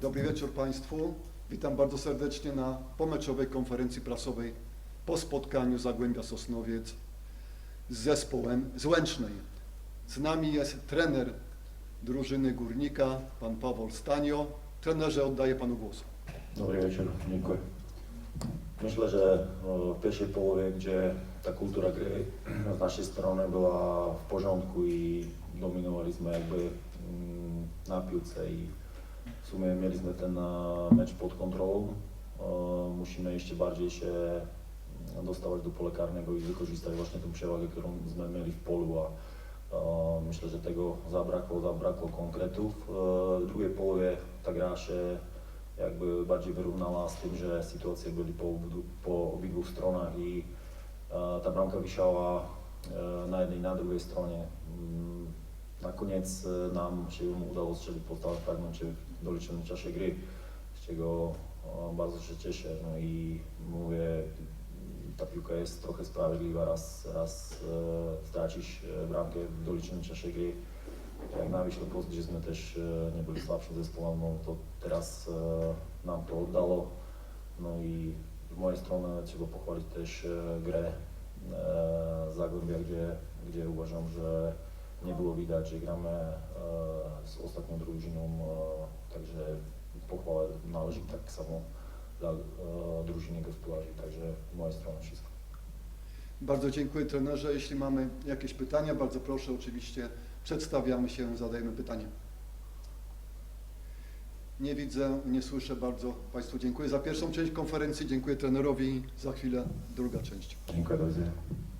Dobry wieczór Państwu. Witam bardzo serdecznie na pomeczowej konferencji prasowej po spotkaniu Zagłębia Sosnowiec z zespołem z Łęcznej. Z nami jest trener drużyny Górnika, pan Paweł Stanio. Trenerze, oddaję Panu głos. Dobry wieczór, dziękuję. Myślę, że w pierwszej połowie, gdzie ta kultura gry z naszej strony była w porządku i dominowaliśmy jakby mm, na piłce i w sumie mieliśmy ten e, mecz pod kontrolą. E, Musimy jeszcze bardziej się mm, dostawać do pola karnego i wykorzystać właśnie tę przewagę, którąśmy mieli w polu, a e, myślę, że tego zabrakło, zabrakło konkretów. W drugiej połowie ta gra się jakby bardziej wyrównała z tym, że sytuacje byli po, po obydwu stronach i ta bramka wisiała na jednej i na drugiej stronie. Mm, Na koniec nam się udało strzelić po fragmencie doliczonym czasie gry, z czego bardzo się cieszę. No i mówię, ta piłka jest trochę sprawiedliwa, raz, raz e, stracić e, bramkę w doliczonym czasie gry jak na Wiśle Post, gdzie sme też e, nie byli słabszym zespołem, no to teraz e, nam to oddało. No i z mojej strony trzeba pochwalić też e, grę e, Zagłębia, gdzie, gdzie uważam, że nie było widać, że gramy e, z ostatnią drużyną, e, także pochwałę należy tak samo dla e, drużyny gospodarzy, także z mojej strony wszystko. Bardzo dziękuję trenerze. Jeśli mamy jakieś pytania, bardzo proszę, oczywiście przedstawiamy się, zadajemy pytania. Nie widzę, nie słyszę. Bardzo Państwu dziękuję za pierwszą część konferencji. Dziękuję trenerowi. Za chwilę druga część. Dziękuję bardzo.